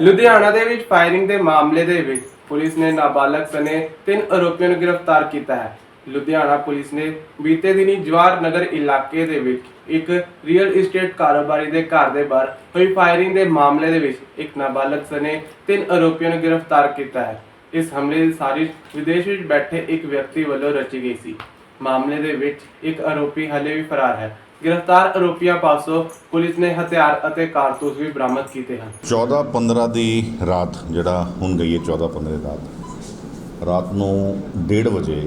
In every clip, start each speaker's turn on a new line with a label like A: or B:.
A: ਲੁਧਿਆਣਾ ਦੇ ਵਿੱਚ ਫਾਇਰਿੰਗ ਦੇ ਮਾਮਲੇ ਦੇ ਵਿੱਚ ਪੁਲਿਸ ਨੇ ਨਾਬਾਲਗ ਸਨੇ ਤਿੰਨ ਆਰੋਪੀਆਂ ਨੂੰ ਗ੍ਰਿਫਤਾਰ ਕੀਤਾ ਹੈ। ਲੁਧਿਆਣਾ ਪੁਲਿਸ ਨੇ ਬੀਤੇ ਦਿਨੀ ਜਵਾਰ ਨਗਰ ਇਲਾਕੇ ਦੇ ਵਿੱਚ ਇੱਕ ਰੀਅਲ ਏਸਟੇਟ ਕਾਰੋਬਾਰੀ ਦੇ ਘਰ ਦੇ ਬਾਹਰ ਹੋਈ ਫਾਇਰਿੰਗ ਦੇ ਮਾਮਲੇ ਦੇ ਵਿੱਚ ਇੱਕ ਨਾਬਾਲਗ ਸਨੇ ਤਿੰਨ ਆਰੋਪੀਆਂ ਨੂੰ ਗ੍ਰਿਫਤਾਰ ਕੀਤਾ ਹੈ। ਇਸ ਹਮਲੇ ਦੀ ਸਾਜ਼ਿਸ਼ ਵਿਦੇਸ਼ ਵਿੱਚ ਬੈਠੇ ਇੱਕ ਵਿਅਕਤੀ ਵੱਲੋਂ ਰਚੀ ਗਈ ਸੀ। ਮਾਮਲੇ ਦੇ ਵਿੱਚ ਇੱਕ ਆਰੋਪੀ ਹਲੇ ਵੀ ਫਰਾਰ ਹੈ। ਗ੍ਰਿਫਤਾਰ ਆਰੋਪੀਆਂ ਪਾਸੋਂ ਪੁਲਿਸ ਨੇ ਹਥਿਆਰ ਅਤੇ ਕਾਰਤੂਸ ਵੀ ਬਰਾਮਦ ਕੀਤੇ ਹਨ।
B: 14 15 ਦੀ ਰਾਤ, ਜਿਹੜਾ ਹੁਣ ਗਈ ਹੈ 14 15 ਦੀ ਰਾਤ ਰਾਤ ਨੂੰ 1:30 ਵਜੇ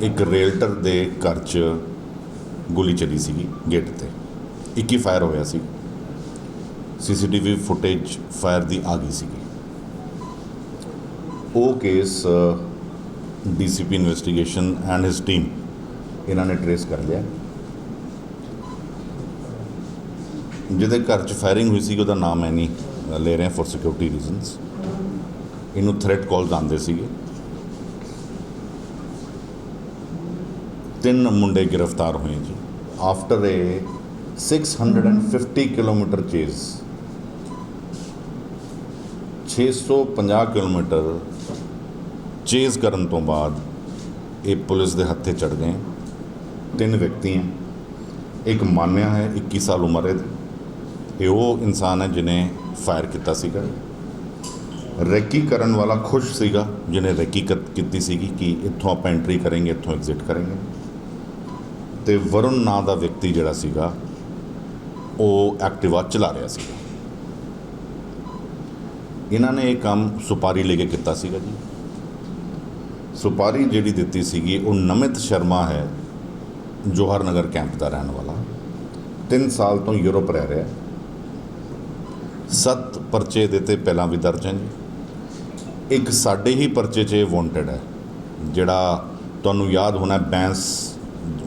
B: ਇੱਕ ਰੇਲਟਰ ਦੇ ਘਰ 'ਚ ਗੋਲੀ ਚੱਲੀ ਸੀਗੀ ਗੇਟ ਤੇ। 21 ਫਾਇਰ ਹੋਇਆ ਸੀ। ਸੀਸੀਟੀਵੀ ਫੁਟੇਜ ਫਾਇਰ ਦੀ ਆ ਗਈ ਸੀਗੀ। ਉਹ case DCP investigation and his team ਇਹਨਾਂ ਨੇ ਟਰੇਸ ਕਰ ਲਿਆ। ਜਿਹਦੇ ਘਰ 'ਚ ਫਾਇਰਿੰਗ ਹੋਈ ਸੀ ਉਹਦਾ ਨਾਮ ਹੈ ਨਹੀਂ ਲੈ ਰਹੇ ਹਾਂ ਫॉर ਸਿਕਿਉਰਿਟੀ ਰੀਜ਼ਨਸ ਇਹਨੂੰ ਥ੍ਰੈਟ ਕਾਲਸ ਆਉਂਦੇ ਸੀਗੇ। ਤਿੰਨ ਮੁੰਡੇ ਗ੍ਰਿਫਤਾਰ ਹੋਏ ਜੀ। After a 650 kilometre chase 650 kilometre chase ਕਰਨ ਤੋਂ ਬਾਅਦ ਇਹ ਪੁਲਿਸ ਦੇ ਹੱਥੇ ਚੜ ਗਏ। ਤਿੰਨ ਵਿਅਕਤੀ ਹੈ ਇੱਕ ਮਾਨਿਆ ਹੈ 21 ਸਾਲ ਉਮਰ ਹੈ। ਇਹ ਉਹ ਇਨਸਾਨ ਹੈ ਜਿਨੇ ਫਾਇਰ ਕੀਤਾ ਸੀਗਾ। ਰੈਕੀ ਕਰਨ ਵਾਲਾ ਖੁਸ਼ ਸੀਗਾ ਜਿਹਨੇ ਰੈਕੀ ਕਤ- ਕੀਤੀ ਸੀਗੀ ਕਿ ਇੱਥੋਂ ਆਪਾਂ ਐਂਟਰੀ ਕਰਾਂਗੇ, ਇੱਥੋਂ ਐਗਜ਼ਿਟ ਕਰਾਂਗੇ। ਤੇ ਵਰੁਣ ਨਾਂ ਦਾ ਵਿਅਕਤੀ ਜਿਹੜਾ ਸੀਗਾ, ਉਹ ਐਕਟਿਵਾ ਚਲਾ ਰਿਹਾ ਸੀਗਾ। ਇਹਨਾਂ ਨੇ ਇਹ ਕੰਮ ਸੁਪਾਰੀ ਲੈ ਕੇ ਕੀਤਾ ਸੀਗਾ ਜੀ। ਸੁਪਾਰੀ ਜਿਹੜੀ ਦਿੱਤੀ ਸੀਗੀ, ਉਹ ਨਮਿਤ ਸ਼ਰਮਾ ਹੈ ਜੋਹਰ ਨਗਰ ਕੈਂਪ ਦਾ ਰਹਿਣ ਵਾਲਾ। 3 ਸਾਲ ਤੋਂ ਯੂਰਪ ਰਹਿ ਰਿਹਾ। ਸੱਤ ਪਰਚੇ ਦੇ 'ਤੇ ਪਹਿਲਾਂ ਵੀ ਦਰਜ ਹਨ ਜੀ। ਇੱਕ ਸਾਡੇ ਹੀ ਪਰਚੇ 'ਚ ਵਾਂਟਡ ਹੈ, ਜਿਹੜਾ ਤੁਹਾਨੂੰ ਯਾਦ ਹੋਣਾ ਬੈਂਸ,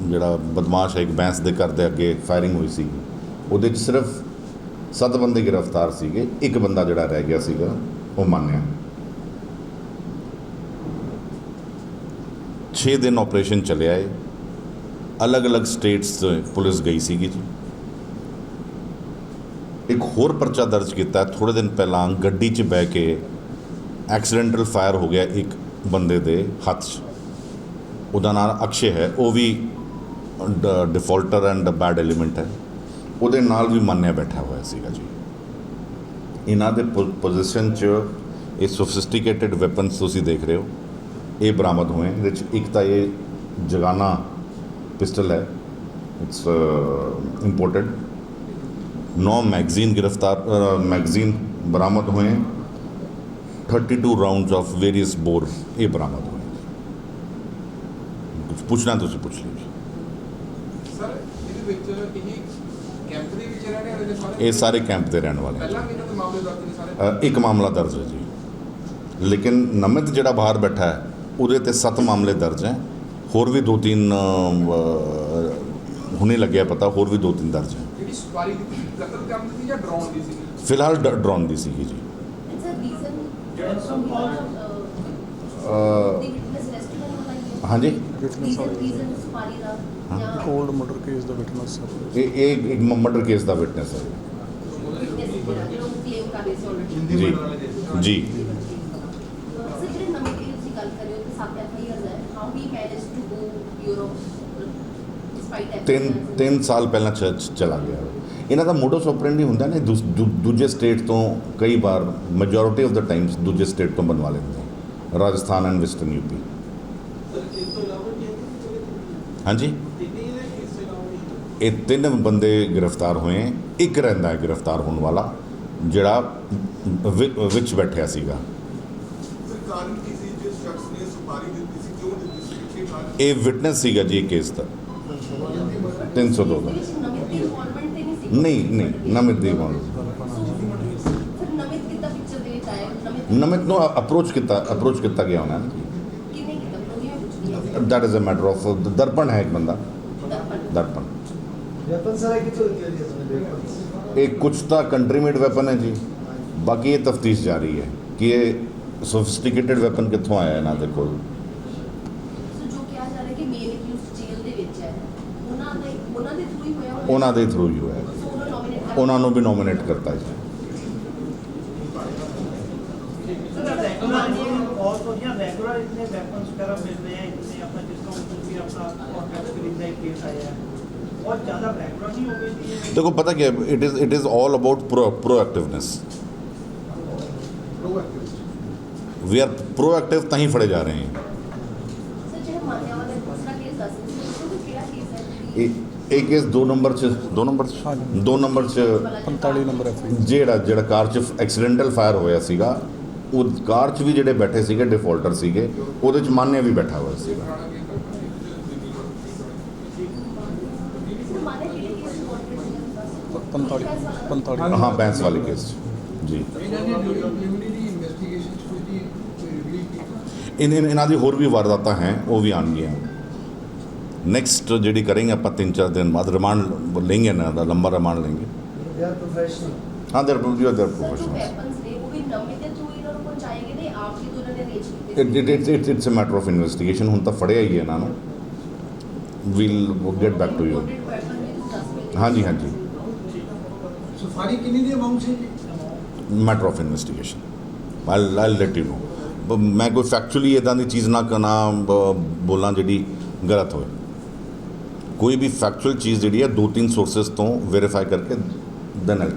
B: ਜਿਹੜਾ ਬਦਮਾਸ਼ ਹੈ, ਇੱਕ ਬੈਂਸ ਦੇ ਘਰ ਦੇ ਅੱਗੇ ਫਾਇਰਿੰਗ ਹੋਈ ਸੀ ਉਹਦੇ 'ਚ ਸਿਰਫ ਸੱਤ ਬੰਦੇ ਗ੍ਰਿਫਤਾਰ ਸੀਗੇ, ਇੱਕ ਬੰਦਾ ਜਿਹੜਾ ਰਹਿ ਗਿਆ ਸੀਗਾ, ਉਹ ਮੰਨਿਆ 6 ਦਿਨ ਆਪਰੇਸ਼ਨ ਚੱਲਿਆ ਏ। ਅਲੱਗ-ਅਲੱਗ ਸਟੇਟਸ ਤੋਂ ਪੁਲਿਸ ਗਈ ਸੀਗੀ ਜੀ। ਇੱਕ ਹੋਰ ਪਰਚਾ ਦਰਜ ਕੀਤਾ ਥੋੜੇ ਦਿਨ ਪਹਿਲਾਂ ਗੱਡੀ 'ਚ ਬਹਿ ਕੇ ਐਕਸੀਡੈਂਟਲ ਫਾਇਰ ਹੋ ਗਿਆ ਇੱਕ ਬੰਦੇ ਦੇ ਹੱਥ 'ਚ। ਉਹਦਾ ਨਾਮ ਅਕਸ਼ੇ ਹੈ। ਉਹ ਵੀ ਡਿਫਾਲਟਰ ਐਂਡ ਬੈਡ ਐਲੀਮੈਂਟ ਹੈ। ਉਹਦੇ ਨਾਲ ਵੀ ਮੰਨਿਆ ਬੈਠਾ ਹੋਇਆ ਸੀਗਾ ਜੀ। ਇਹਨਾਂ ਦੇ ਪੋਜੀਸ਼ਨ 'ਚ ਇਹ ਸੋਫਿਸਟੀਕੇਟਿਡ ਵੈਪਨਸ ਤੁਸੀਂ ਦੇਖ ਰਹੇ ਹੋ। ਇਹ ਬਰਾਮਦ ਹੋਏ ਇਹਦੇ 'ਚ ਇੱਕ ਤਾਂ ਇਹ ਜਗਾਨਾ ਪਿਸਟਲ ਹੈ। ਇਟਸ ਇੰਪੋਰਟਡ uh, ਨੌ ਮੈਗਜ਼ੀਨ ਗ੍ਰਿਫਤਾਰ ਮੈਗਜ਼ੀਨ ਬਰਾਮਦ ਹੋਏ हैं। 32 ਰਾਉਂਡਸ ਆਫ ਵੇਰੀਅਸ ਬੋਰ ਇਹ ਬਰਾਮਦ ਹੋਏ ਕੁਝ ਪੁੱਛਣਾ ਤੁਸੀਂ ਪੁੱਛ ਲਿਓ
C: ਸਰ ਇਹਦੇ ਵਿੱਚ ਇਹ ਕੈਂਪ ਦੇ ਵਿੱਚ ਰਹਿਣੇ ਵਾਲੇ ਸਾਰੇ
B: ਇਹ ਸਾਰੇ ਕੈਂਪ ਦੇ ਰਹਿਣ ਵਾਲੇ
C: ਪਹਿਲਾਂ ਵੀ ਇਹਨਾਂ ਦੇ ਮਾਮਲੇ ਦਰਜ ਨੇ ਸਾਰੇ
B: ਇੱਕ ਮਾਮਲਾ ਦਰਜ ਹੈ ਜੀ ਲੇਕਿਨ ਨਮਿਤ ਜਿਹੜਾ ਬਾਹਰ ਬੈਠਾ ਹੈ ਉਹਦੇ ਤੇ ਸੱਤ ਮਾਮਲੇ ਦਰਜ ਹੈ ਹੋਰ ਵੀ ਦੋ ਤਿੰਨ ਹੁਣੇ ਲੱਗਿਆ ਪਤਾ ਹੋਰ ਵੀ ਦੋ ਤਿੰਨ ਦਰਜ ਹੈ
C: ਜਿਹੜੀ ਸਵਾਰੀ ਦੀ ਸੀ, ਕਤਲ ਕਰਨ ਦੀ ਸੀ ਜਾਂ ਡਰਾਉਣ ਦੀ ਸੀ?
B: ਫਿਲਹਾਲ ਡ- ਡਰੋਨ ਦੀ ਸੀਗੀ ਜੀ।
D: It's a reason
B: ਹਾਂਜੀ।
D: Reason reason ਸਫਾਰੀ ਦਾ ਜਾਂ
E: ਕੋਲਡ ਮਰਡਰ ਕੇਸ ਦਾ ਵਿਟਨੈਸ ਸਰ
B: ਇਹ ਇਹ ਇੱਕ ਮਰਡਰ ਕੇਸ ਦਾ ਵਿਟਨੈਸ ਹੈ।
D: Witness ਜਿਹੜਾ ਜਿਹੜਾ ਉਹ claim ਕਰ ਰਹੇ ਸੀ already
B: ਜੀ। ਜੀ।
D: ਸਰ ਜਿਹੜੇ ਨਵੇਂ ਕੇਸ ਦੀ ਗੱਲ ਕਰ ਰਹੇ ਹੋ ਕਿ 7 ਐਫ ਆਈ ਆਰ ਹੈ how we manage to go Europe despite
B: ਤਿੰਨ ਤਿੰਨ ਸਾਲ ਪਹਿਲਾਂ ਚ ਚ- ਚਲਾ ਗਿਆ। ਇਹਨਾਂ ਦਾ ਮੋਡਸ ਆਪਰੈਂਡੀ ਹੁੰਦਾ ਨੇ ਦੂਜੇ ਸਟੇਟ ਤੋਂ ਕਈ ਵਾਰ ਮੈਜੋਰਿਟੀ ਆਫ ਦਾ ਟਾਈਮਸ ਦੂਜੇ ਸਟੇਟ ਤੋਂ ਬਣਵਾ ਲੈਂਦੇ ਨੇ। ਰਾਜਸਥਾਨ ਐਂਡ ਵੈਸਟਰਨ ਯੂਪੀ ਹਾਂਜੀ? ਇਹ ਤਿੰਨ ਬੰਦੇ ਗ੍ਰਿਫਤਾਰ ਹੋਏ। ਇੱਕ ਰਹਿੰਦਾ ਹੈ ਗ੍ਰਿਫਤਾਰ ਹੋਣ ਵਾਲਾ ਜਿਹੜਾ ਵਿੱਚ ਬੈਠਿਆ ਸੀਗਾ। ਇਹ ਵਿਟਨੈਸ ਸੀਗਾ ਜੀ ਕੇਸ ਦਾ।
D: तीन सौ दो चौदा नहीं
B: नहीं, नमित देवान नमित नो, अप्रोच किता अप्रोच किता
D: गया होना that is a matter
B: of Darpan है एक बंदा। दर्पण। एक कुछ था
D: कंट्री
B: मेड
F: वेपन है जी।
B: बाकी ये तफ्तीश
D: जा रही है कि ये सोफिस्टिकेटेड वेपन कितों आया है ना, देखो। ਉਹਨਾਂ ਦੇ ਥਰੂ ਹੀ ਹੋਇਆ
B: ਉਹਨਾਂ ਨੂੰ ਵੀ ਨੋਮੀਨੇਟ ਕਰਤਾ ਜੀ। ਦੇਖੋ ਪਤਾ ਕੀ ਹੈ it is it
D: is all about proactiveness proactive we are proactive तहीं फड़े जा रहे हैं
B: ਇਹ ਇਹ ਕੇਸ 2 ਨੰਬਰ ਚ 2 ਨੰਬਰ ਚ। 2 ਨੰਬਰ ਚ
E: 45 ਨੰਬਰ ਐਫ
B: ਜਿਹੜਾ ਜਿਹੜਾ ਕਾਰ 'ਚ ਐਕਸੀਡੈਂਟਲ ਫਾਇਰ ਹੋਇਆ ਸੀਗਾ ਉਹ ਕਾਰ 'ਚ ਵੀ ਜਿਹੜੇ ਬੈਠੇ ਸੀਗੇ ਡਿਫਾਲਟਰ ਸੀਗੇ ਉਹਦੇ 'ਚ ਮਾਨਿਆ ਵੀ ਬੈਠਾ ਹੋਇਆ ਸੀਗਾ।
D: ਸਰ ਮਾਨਿਆ ਕਿਹੜੇ ਕੇਸ ਨੂੰ ਕੌਨਫਰੈਂਸ
E: 45 45
B: ਹਾਂ ਬੈਂਸ ਵਾਲੇ ਕੇਸ 'ਚ ਜੀ
C: ਇਹਨਾਂ
B: ਦੀ ਹੋਰ ਵੀ ਵਾਰਦਾਤਾਂ ਹੈ ਉਹ ਵੀ ਆਉਣਗੀਆਂ। ਨੈਕਸਟ ਜਿਹੜੀ ਕਰਾਂਗੇ ਆਪਾਂ ਤਿੰਨ ਚਾਰ ਦਿਨ ਬਾਅਦ ਰਿਮਾਂਡ लेंगे ਇਹਨਾਂ ਦਾ ਲੰਬਾ ਰਿਮਾਂਡ लेंगे
F: ਦੇ ਆਰ ਪ੍ਰੋਫੈਸ਼ਨਲ
B: ਹਾਂ there you are there
D: sir ਜੋ
B: ਪ੍ਰੋਫੈਸ਼ਨਲਸ
D: ਵੈਪਨਸ ਨੇ ਉਹ ਵੀ ਨਵੇਂ ਦੇ ਥਰੂ ਇਹਨਾਂ ਨੂੰ ਪਹੁੰਚਾਏ ਗਏ ਨੇ ਆਪ ਜੀ ਤੋਂ ਇਹਨਾਂ ਨੇ ਅਰੇਂਜ ਕੀਤੇ
B: it it it's it's it's a matter of investigation ਹੁਣ ਤਾਂ ਫੜਿਆ ਹੀ ਹੈ ਇਹਨਾਂ ਨੂੰ we'll get back to you
D: Loaded weapon ਵੀ ਤੁਸੀਂ ਦੱਸ ਰਹੇ ਹੋ।
B: ਹਾਂਜੀ ਹਾਂਜੀ
C: ਸਫਾਰੀ ਕਿੰਨੀ ਦੀ ਅਮਾਉਂਟ ਸੀ ਜੀ
B: matter of investigation I I let you know ਮੈਂ ਕੋਈ ਫੈਕਚੁਅਲੀ ਇਦਾਂ ਦੀ ਚੀਜ਼ ਨਾ ਕਰਨਾ ਬੋਲਾਂ ਜਿਹੜੀ ਗਲਤ ਹੋਵੇ ਕੋਈ ਵੀ ਫੈਕਚੁਅਲ ਚੀਜ਼ ਜਿਹੜੀ ਹੈ ਦੋ ਤਿੰਨ ਸੋਰਸਸ ਤੋਂ ਵੈਰੀਫਾਈ ਕਰਕੇ ਦੈਨ ਆਈ